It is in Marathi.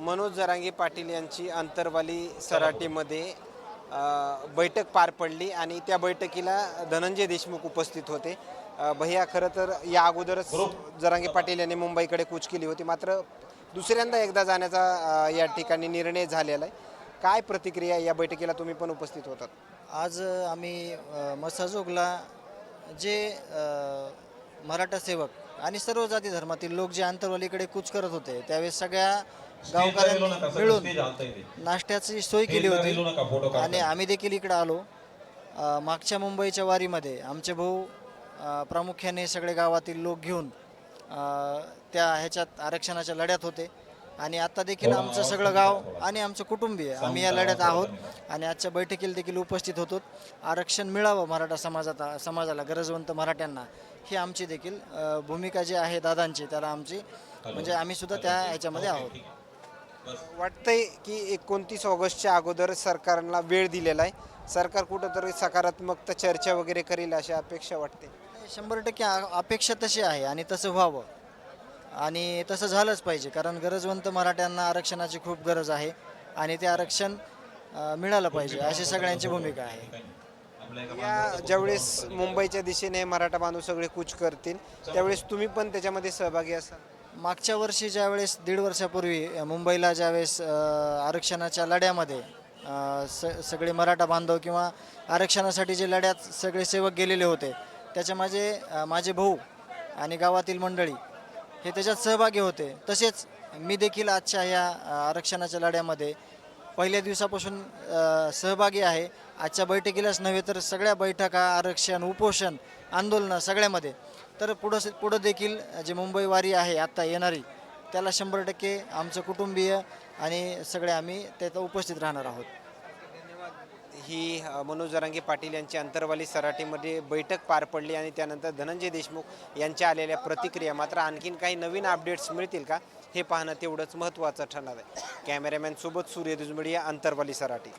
मनोज जरांगे पाटील यांची अंतरवाली सराटीमध्ये बैठक पार पडली आणि त्या बैठकीला धनंजय देशमुख उपस्थित होते. भैया खरं तर या अगोदरच जरांगे पाटील यांनी मुंबईकडे कूच केली होती. मात्र दुसऱ्यांदा एकदा जाण्याचा या ठिकाणी निर्णय झालेला आहे. काय प्रतिक्रिया या बैठकीला तुम्ही पण उपस्थित होतात? आज आम्ही मसाजोगला जे मराठा सेवक आणि सर्व जाती धर्मातील लोक जे आंतरवालीकडे कूच करत होते त्यावेळेस सगळ्या गावकऱ्यांनी मिळून नाश्त्याची सोय केली होती. आणि आम्ही देखील इकडे आलो. मागच्या मुंबईच्या वारीमध्ये आमचे भाऊ प्रामुख्याने सगळे गावातील लोक घेऊन त्या ह्याच्यात आरक्षणाच्या लढ्यात होते. आणि आता देखील आमचं सगळं गाव आणि आमचं कुटुंबीय आम्ही या लढ्यात आहोत आणि आजच्या बैठकीला देखील उपस्थित होतो. आरक्षण मिळावं मराठा समाजात समाजाला गरजवंत मराठ्यांना. ही आमची देखील भूमिका जी आहे दादांची त्याला आमची म्हणजे आम्ही सुद्धा त्या ह्याच्यामध्ये आहोत. वाटतंय की एकोणतीस ऑगस्टच्या अगोदर सरकारला वेळ दिलेला आहे. सरकार कुठंतरी सकारात्मक चर्चा वगैरे करेल अशी अपेक्षा वाटते. शंभर टक्के अपेक्षा तशी आहे आणि तसं व्हावं. आणि तसं झालंच पाहिजे कारण गरजवंत मराठ्यांना आरक्षणाची खूप गरज आहे आणि ते आरक्षण मिळालं पाहिजे अशी सगळ्यांची भूमिका आहे. या ज्यावेळेस मुंबईच्या दिशेने मराठा बांधव सगळे कूच करतील त्यावेळेस तुम्ही पण त्याच्यामध्ये सहभागी असाल? मागच्या वर्षी ज्यावेळेस दीड वर्षापूर्वी मुंबईला ज्यावेळेस आरक्षणाच्या लढ्यामध्ये स सगळे मराठा बांधव किंवा आरक्षणासाठी जे लढ्यात सगळे सेवक गेलेले होते त्याच्या माझे माझे भाऊ आणि गावातील मंडळी हे त्याच्यात सहभागी होते. तसेच मी देखील आजच्या या आरक्षणाच्या लढ्यामध्ये पहिल्या दिवसापासून सहभागी आहे. आजच्या बैठकीलाच नव्हे तर सगळ्या बैठका आरक्षण उपोषण आंदोलनं सगळ्यामध्ये. तर पुढं पुढं देखील जे मुंबई वारी आहे आत्ता येणारी त्याला शंभर टक्के आमचं कुटुंबीय आणि सगळे आम्ही त्यात उपस्थित राहणार आहोत. ही मनोज जरांगे पाटील यांची अंतरवाली सराटीमध्ये बैठक पार पडली आणि त्यानंतर धनंजय देशमुख यांच्या आलेल्या प्रतिक्रिया मात्र आणखीन काही नवीन अपडेट्स मिळतील का हे पाहणं तेवढंच महत्त्वाचं ठरणार आहे. कॅमेरामॅन सोबत सूर्य दुजमडिया अंतरवाली सराटी.